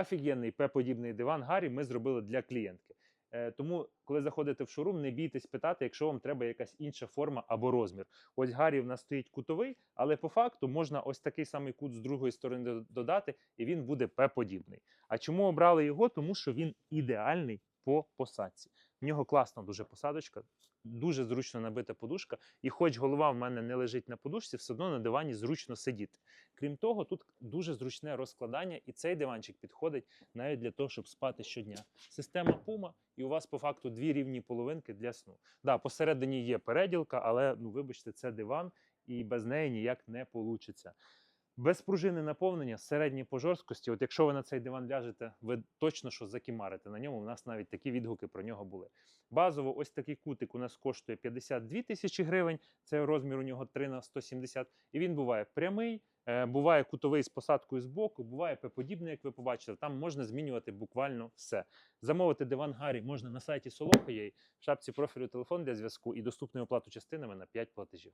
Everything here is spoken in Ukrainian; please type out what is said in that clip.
Офігенний П-подібний диван Гаррі ми зробили для клієнтки. Е, Тому, коли заходите в шоурум, не бійтесь питати, якщо вам треба якась інша форма або розмір. Ось Гаррі в нас стоїть кутовий, але по факту можна ось такий самий кут з другої сторони додати, і він буде П-подібний. А чому обрали його? Тому що він ідеальний по посадці. В нього класна дуже посадочка, дуже зручно набита подушка, і хоч голова в мене не лежить на подушці, все одно на дивані зручно сидіти. Крім того, тут дуже зручне розкладання, і цей диванчик підходить навіть для того, щоб спати щодня. Система Puma, і у вас по факту дві рівні половинки для сну. Да, посередині є переділка, але ну вибачте, це диван, і без неї ніяк не вийде. Без пружини наповнення, середні по жорсткості. От якщо ви на цей диван ляжете, ви точно що закімарите на ньому. У нас навіть такі відгуки про нього були. Базово, ось такий кутик у нас коштує 52 тисячі гривень. Це розмір у нього 3 на 170. І він буває прямий, е, буває кутовий з посадкою з боку, буває П-подібний, як ви побачили. Там можна змінювати буквально все. Замовити диван Гаррі можна на сайті Soloха.ua, в шапці профілю телефон для зв'язку і доступною оплату частинами на 5 платежів.